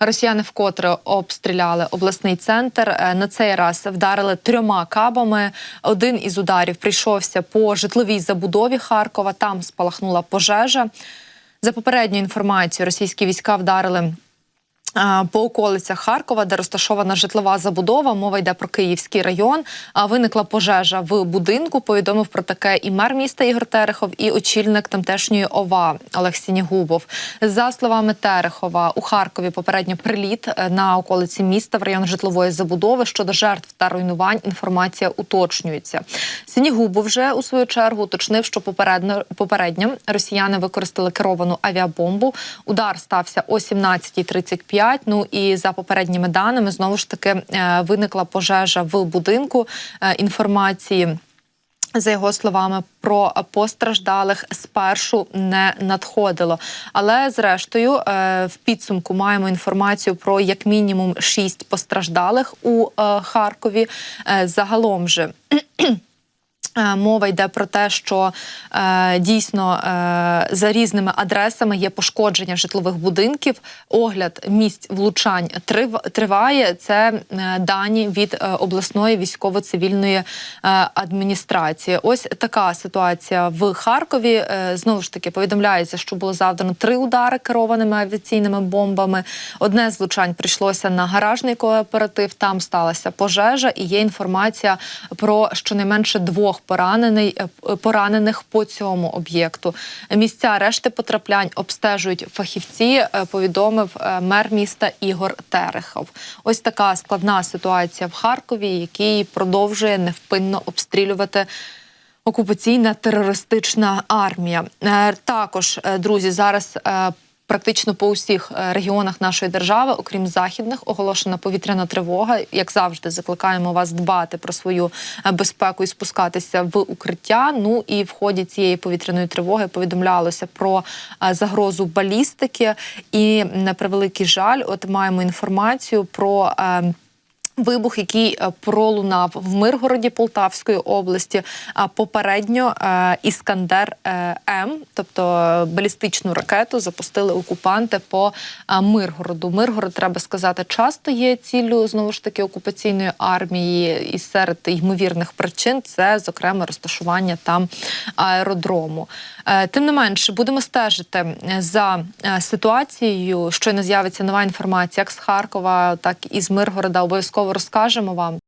Росіяни вкотре обстріляли обласний центр. Е, На цей раз вдарили трьома кабами. Один із ударів прийшовся по житловій забудові Харкова. Там спалахнула пожежа. За попередньою інформацією, російські війська вдарили. По околицях Харкова, де розташована житлова забудова, мова йде про Київський район. А виникла пожежа в будинку. Повідомив про таке і мер міста Ігор Терехов, і очільник тамтешньої ОВА Олег Сінігубов. За словами Терехова, у Харкові попередньо приліт е, на околиці міста в район житлової забудови. Щодо жертв та руйнувань інформація уточнюється. Сінігубов вже у свою чергу уточнив, що попередньо попередньо росіяни використали керовану авіабомбу. Удар стався о 17.35. Ну і за попередніми даними знову ж таки е, виникла пожежа в будинку. Е, Інформації. За його словами, про постраждалих спершу не надходило. Але зрештою, е, в підсумку маємо інформацію про як мінімум шість постраждалих у Харкові. Загалом же. Е, Мова йде про те, що е, дійсно е, за різними адресами є пошкодження житлових будинків. Огляд місць влучань трив- триває. Це е, дані від е, обласної військово-цивільної е, адміністрації. Ось така ситуація в Харкові. Е, знову ж таки повідомляється, що було завдано три удари керованими авіаційними бомбами. Одне з влучань прийшлося на гаражний кооператив. Там сталася пожежа, і є інформація про щонайменше двох поранений, е, поранених по цьому об'єкту. Місця решти потраплянь обстежують фахівці. е, Повідомив е, мер міста Ігор Терехов. Ось така складна ситуація в Харкові, який продовжує невпинно обстрілювати. Окупаційна терористична армія. Також, друзі, зараз практично по усіх е, регіонах нашої держави, окрім західних, оголошена повітряна тривога. Як завжди, закликаємо вас дбати про свою е, безпеку і спускатися в укриття. Ну і в ході цієї повітряної тривоги повідомлялося про е, загрозу балістики. І на превеликий жаль, от маємо інформацію про. Вибух, який е, пролунав в Миргороді Полтавської області, а попередньо е, Іскандер е, М, тобто балістичну ракету, запустили окупанти по Миргороду. Миргород, треба сказати, часто є ціллю знову ж таки окупаційної армії, і серед ймовірних причин це, зокрема, розташування там аеродрому. Тим не менше, будемо стежити за ситуацією. Щойно з'явиться нова інформація, як з Харкова, так і з Миргорода. Розкажемо вам.